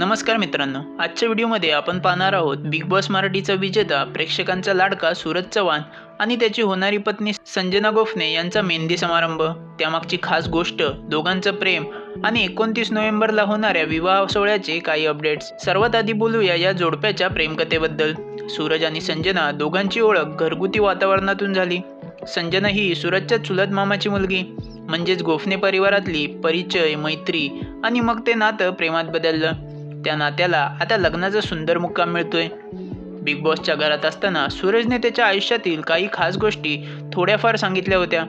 नमस्कार मित्रांनो आजच्या व्हिडिओमध्ये आपण पाहणार आहोत बिग बॉस मराठीचा विजेता प्रेक्षकांचा लाडका सूरज चव्हाण आणि त्याची होणारी पत्नी संजना गोफने यांचा मेहंदी समारंभ. त्यामागची खास गोष्ट दोघांचं प्रेम आणि एकोणतीस नोव्हेंबरला होणाऱ्या विवाह सोहळ्याचे काही अपडेट्स सर्वात आधी बोलूया या जोडप्याच्या प्रेमकथेबद्दल. सूरज आणि संजना दोघांची ओळख घरगुती वातावरणातून झाली. संजना ही सूरजच्या चुलत मामाची मुलगी म्हणजेच गोफने परिवारातली परिचय मैत्री आणि मग ते नातं प्रेमात बदललं. त्या नात्याला आता लग्नाचा सुंदर मुक्काम मिळतोय. बिग बॉसच्या घरात असताना सूरजने त्याच्या आयुष्यातील काही खास गोष्टी थोड्याफार सांगितल्या होत्या.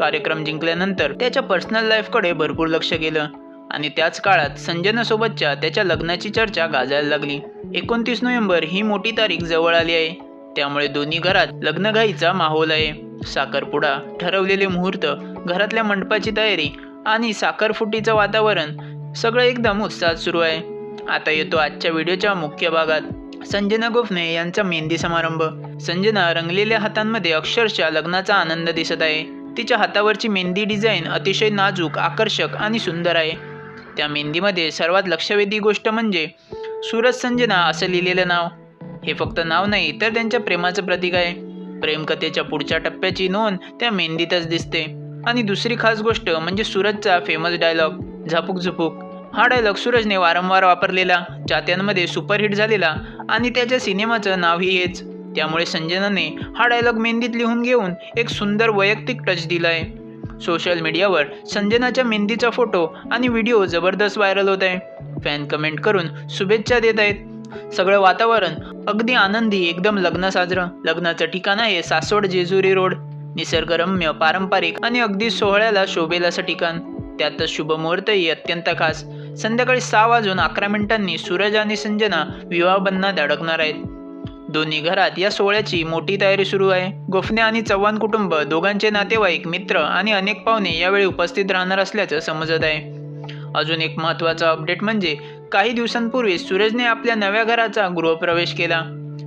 कार्यक्रम जिंकल्यानंतर त्याच्या पर्सनल लाईफकडे भरपूर लक्ष गेलं आणि त्याच काळात संजनासोबतच्या त्याच्या लग्नाची चर्चा गाजायला लागली. एकोणतीस नोव्हेंबर ही मोठी तारीख जवळ आली आहे. त्यामुळे दोन्ही घरात लग्नघाईचा माहोल आहे. साखरपुडा ठरवलेले मुहूर्त घरातल्या मंडपाची तयारी आणि साखरफुटीचं वातावरण सगळं एकदम उत्साहात सुरू आहे. आता येतो आजच्या व्हिडिओच्या मुख्य भागात. संजना गोफने यांचा मेहंदी समारंभ. संजना रंगलेल्या हातांमध्ये अक्षरशः लग्नाचा आनंद दिसत आहे. तिच्या हातावरची मेहंदी डिझाईन अतिशय नाजूक आकर्षक आणि सुंदर आहे. त्या मेहंदीमध्ये सर्वात लक्षवेधी गोष्ट म्हणजे सूरज संजना असं लिहिलेलं नाव. हे फक्त नाव नाही तर त्यांच्या प्रेमाचं प्रतीक आहे. प्रेमकथेच्या पुढच्या टप्प्याची नोंद त्या मेहंदीतच दिसते. आणि दुसरी खास गोष्ट म्हणजे सूरजचा फेमस डायलॉग झापूक झुपूक हा डायलॉग सूरजने वारंवार वापरलेला चात्यांमध्ये सुपरहिट झालेला आणि त्याच्या सिनेमाचं नावही हेच. त्यामुळे संजनाने हा डायलॉग मेहंदीत लिहून घेऊन एक सुंदर वैयक्तिक टच दिला आहे सोशल मीडियावर संजनाच्या मेहंदीचा फोटो आणि व्हिडिओ जबरदस्त व्हायरल होत आहे. फॅन कमेंट करून शुभेच्छा देत आहेत. सगळं वातावरण अगदी आनंदी एकदम लग्न साजरं. लग्नाचं ठिकाण आहे सासवड जेजुरी रोड. निसर्गरम्य पारंपरिक आणि अगदी सोहळ्याला शोभेल असं ठिकाण. त्यातच शुभमुहूर्तही अत्यंत खास. संध्याकाळी सहा वाजून अकरा मिनिटांनी सूरज आणि संजना विवाहबंधनात अडकणार आहेत. दोन्ही घरात या सोहळ्याची मोठी तयारी सुरू आहे. गोफणे आणि चव्हाण कुटुंब दोघांचे नातेवाईक मित्र आणि अनेक पाहुणे यावेळी उपस्थित राहणार असल्याचं समजत आहे. अजून एक महत्त्वाचा अपडेट म्हणजे काही दिवसांपूर्वी सूरजने आपल्या नव्या घराचा गृहप्रवेश केला.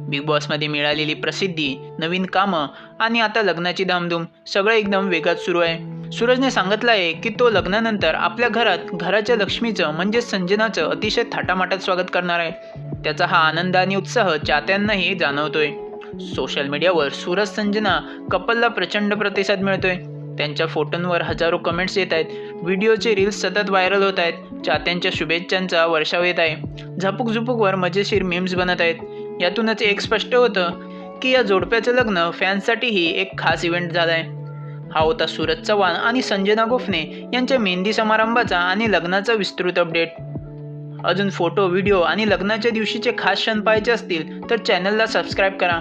बिग बॉसमध्ये मिळालेली प्रसिद्धी नवीन कामं आणि आता लग्नाची धामधूम सगळं एकदम वेगात सुरू आहे. सूरजने सांगितलं आहे की तो लग्नानंतर आपल्या घरात घराच्या लक्ष्मीचं म्हणजेच संजनाचं अतिशय थाटामाटात स्वागत करणार आहे. त्याचा हा आनंद आणि उत्साह चाहत्यांनाही जाणवतोय. सोशल मीडियावर सूरज संजना कपलला प्रचंड प्रतिसाद मिळतोय. त्यांच्या फोटोंवर हजारो कमेंट्स येत आहेत. व्हिडिओचे रील्स सतत व्हायरल होत आहेत. चाहत्यांच्या शुभेच्छांचा वर्षाव येत आहे. झापूक झुपूकवर मजेशीर मीम्स बनत आहेत. यातूनच एक स्पष्ट होतं की या जोडप्याचं लग्न फॅन्ससाठीही एक खास इव्हेंट झाला आहे हा होता सूरज चव्हाण आणि संजना गोफणे यांच्या मेहंदी समारंभाचा आणि लग्नाचा विस्तृत अपडेट. अजून फोटो व्हिडिओ आणि लग्नाच्या दिवशीचे खास क्षण पाहायचे असतील तर चॅनलला सबस्क्राईब करा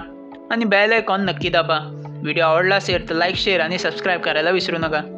आणि बेल आयकॉन नक्की दाबा. व्हिडिओ आवडला असेल तर लाईक शेअर आणि सबस्क्राईब करायला विसरू नका.